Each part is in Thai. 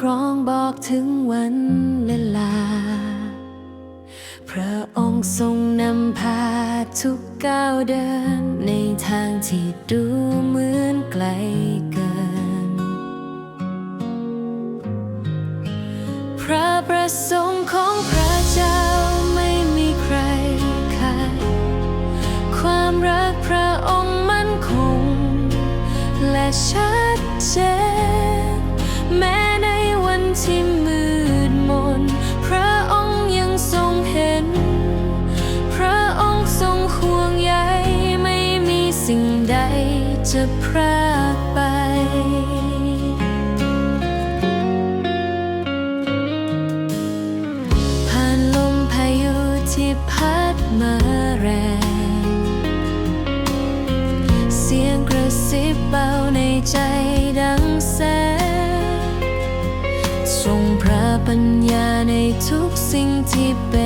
ครองบอกถึงวันเวลา พระองค์ทรงนำพาทุกก้าวเดิน ในทางที่ดูเหมือนไกลเกิน พระประสงค์ของพระ จะพรากไป ผ่านลมพายุที่พัดมาแรง เสียงกระซิบเบาในใจดังแสงทรงพระปัญญาในทุกสิ่งที่เป็น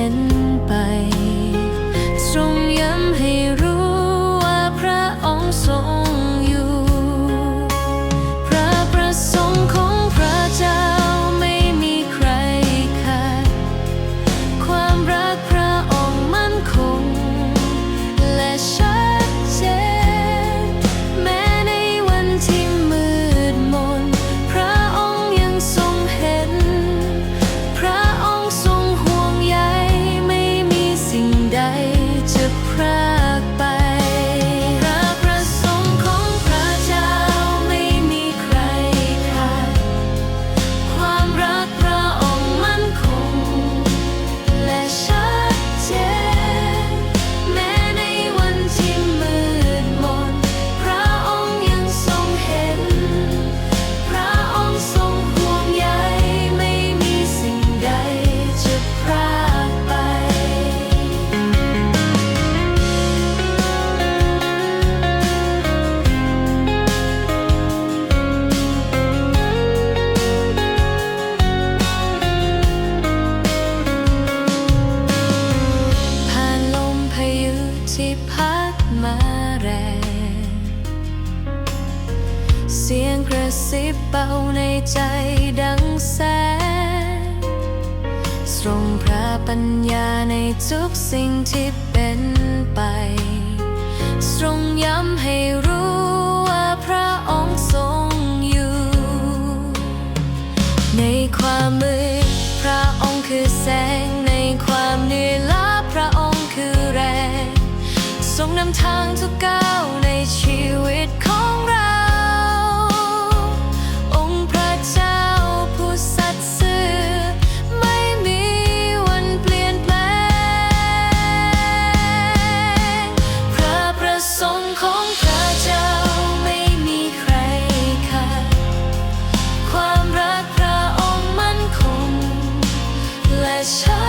เสียงกระซิบเบาในใจดังแสงทรงพระปัญญาในทุกสิ่งที่เป็นไป ทรงย้ำให้รู้ว่าพระองค์ทรงอยู่ ในความมืดพระองค์คือแสงในความเหนื่อยล้าพระองค์คือแรง ทรงนำทางทุกก้าวในชีวิต special